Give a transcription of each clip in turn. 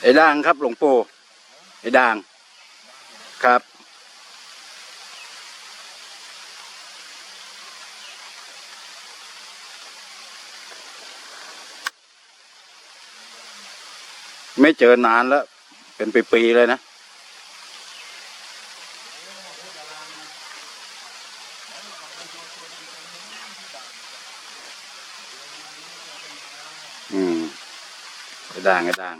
ไอ้ด่างครับหลวงปู่ไอ้ด่าง ครับ ไม่เจอนานแล้ว เป็นปีๆเลยนะอืมไอ้ด่างไอ้ด่าง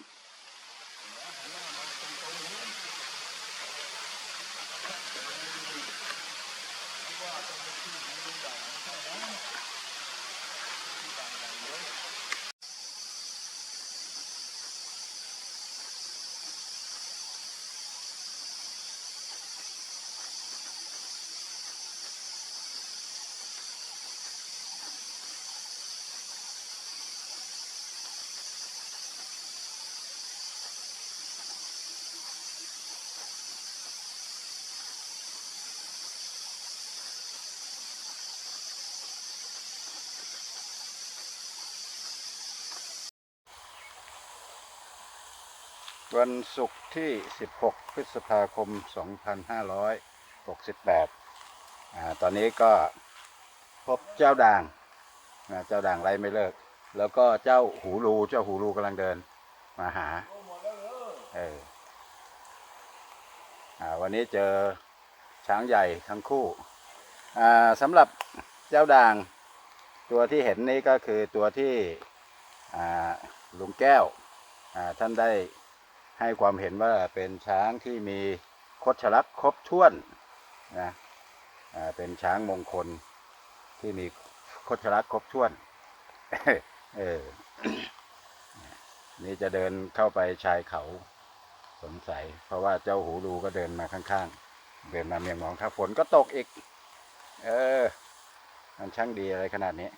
วันศุกร์ที่ 16 พฤษภาคม 2568อ่าตอนนี้ก็พบเจ้าด่างนะเจ้าด่างไรไม่เลิก แล้วก็เจ้าหูรูเจ้าหูรูกำลังเดินมาหาเอออ่าวันนี้เจอช้างใหญ่ทั้งคู่อ่าสำหรับเจ้าด่าง ตัวที่เห็นนี้ก็คือตัวที่อ่าลุงแก้วอ่าท่านได้ ให้ความเห็นว่าเป็นช้างที่มีคดชลักษ์ครบถ้วนนะเป็นช้างมงคลที่มีคดชลักษ์ครบถ้วนเออนี่จะเดินเข้าไปชายเขาสงสัย เพราะว่าเจ้าหูรูก็เดินมาข้างๆ เดินมาเมียงมองถ้าฝนก็ตกอีก เออ มันช่างดีอะไรขนาดนี้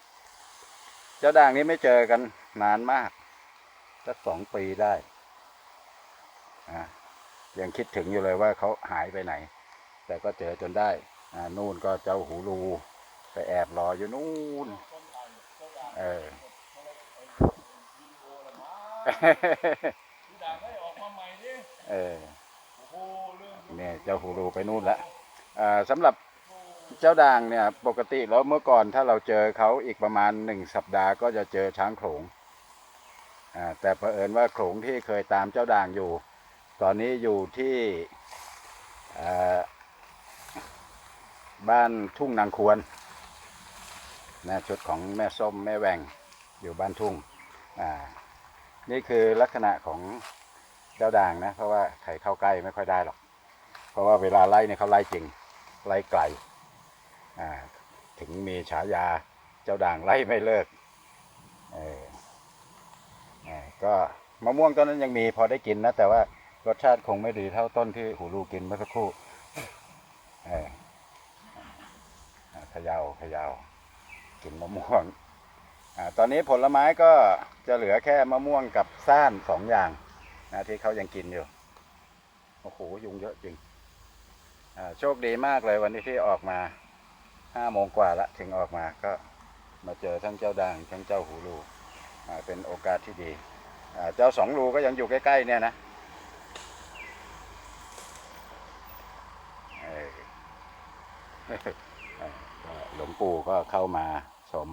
เจ้าด่างนี้ไม่เจอกันนานมากสักสองปีได้ อะยังคิดถึงอยู่เลยว่าเขาหายไปไหน แต่ก็เจอจนได้อ่านู่นก็เจ้าหูรูไปแอบรออยู่นู่นเออเออเนี่ยเจ้าหูรูไปนู่นละอ่าสำหรับเจ้าด่างเนี่ยปกติแล้วเมื่อก่อนถ้าเราเจอเขาอีกประมาณหนึ่งสัปดาห์ก็จะเจอช้างโขลงอ่าแต่เผอิญว่าโขลงที่เคยตามเจ้าด่างอยู่ ตอนนี้อยู่ที่บ้านทุ่งนางควรนะชุดของแม่ส้มแม่แหวงอยู่บ้านทุ่ง นี่คือลักษณะของเจ้าด่างนะ เพราะว่าใครเข้าใกล้ไม่ค่อยได้หรอก เพราะว่าเวลาไล่เนี่ยเขาไล่จริง ไล่ไกล ถึงมีฉายาเจ้าด่างไล่ไม่เลิกก็มะม่วงต้นนั้นยังมีพอได้กินนะ แต่ว่า รสชาติคงไม่ดีเท่าต้นที่หูรูกินเมื่อสักครู่เออขยาวขยาวกินมะม่วงอตอนนี้ผลไม้ก็จะเหลือแค่มะม่วงกับซ่านสองอย่างนะที่เขายังกินอยู่ โอ้โห ยุงเยอะจริงโชคดีมากเลยวันนี้ที่ออกมาห้าโมงกว่าละถึงออกมาก็มาเจอทั้งเจ้าด่างทั้งเจ้าหูรูเป็นโอกาสที่ดี เจ้าสองรูก็ยังอยู่ใกล้ๆเนี่ยนะเออ เออก็ หลวงปู่ก็เข้ามาชม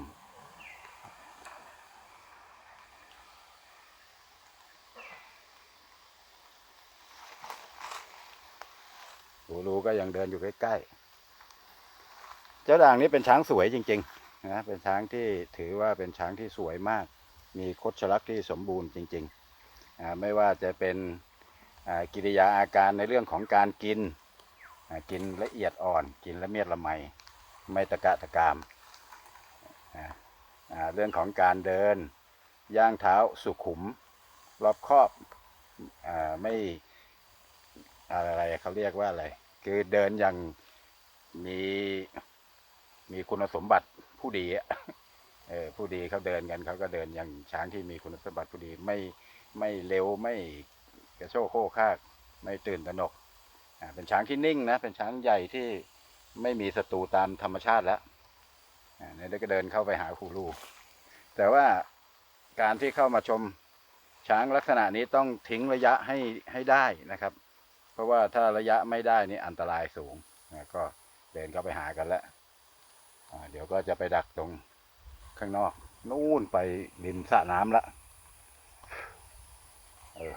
หูรูก็ยังเดินอยู่ใกล้ๆ เจ้าด่างนี้เป็นช้างสวยจริงๆ นะ เป็นช้างที่ถือว่าเป็นช้างที่สวยมาก มีคดชลักษณ์ที่สมบูรณ์จริงๆ ไม่ว่าจะเป็นกิริยาอาการในเรื่องของการกิน กินละเอียดอ่อน กินละเมียดละไมไม่ตะกะตะกาม เรื่องของการเดิน ย่างเท้าสุขุม รอบครอบอไม่อะไรเขาเรียกว่าอะไร คือเดินอย่างมีมีคุณสมบัติผู้ดีเออผู้ดีเขาเดินกันเขาก็เดินอย่างช้างที่มีคุณสมบัติผู้ดีไม่ไม่เร็วไม่กระโชกโคกคากไม่ตื่นตระหนก เป็นช้างที่นิ่งนะ เป็นช้างใหญ่ที่ไม่มีศัตรูตามธรรมชาติแล้วอ่เนี่ยก็เดินเข้าไปหาคูลูแต่ว่าการที่เข้ามาชมช้างลักษณะนี้ต้องทิ้งระยะให้ให้ได้นะครับ เพราะว่าถ้าระยะไม่ได้นี่อันตรายสูงนะก็เดินเข้าไปหากันแล้วเดี๋ยวก็จะไปดักตรงข้างนอกนู่นไปริมสระน้ำละเออ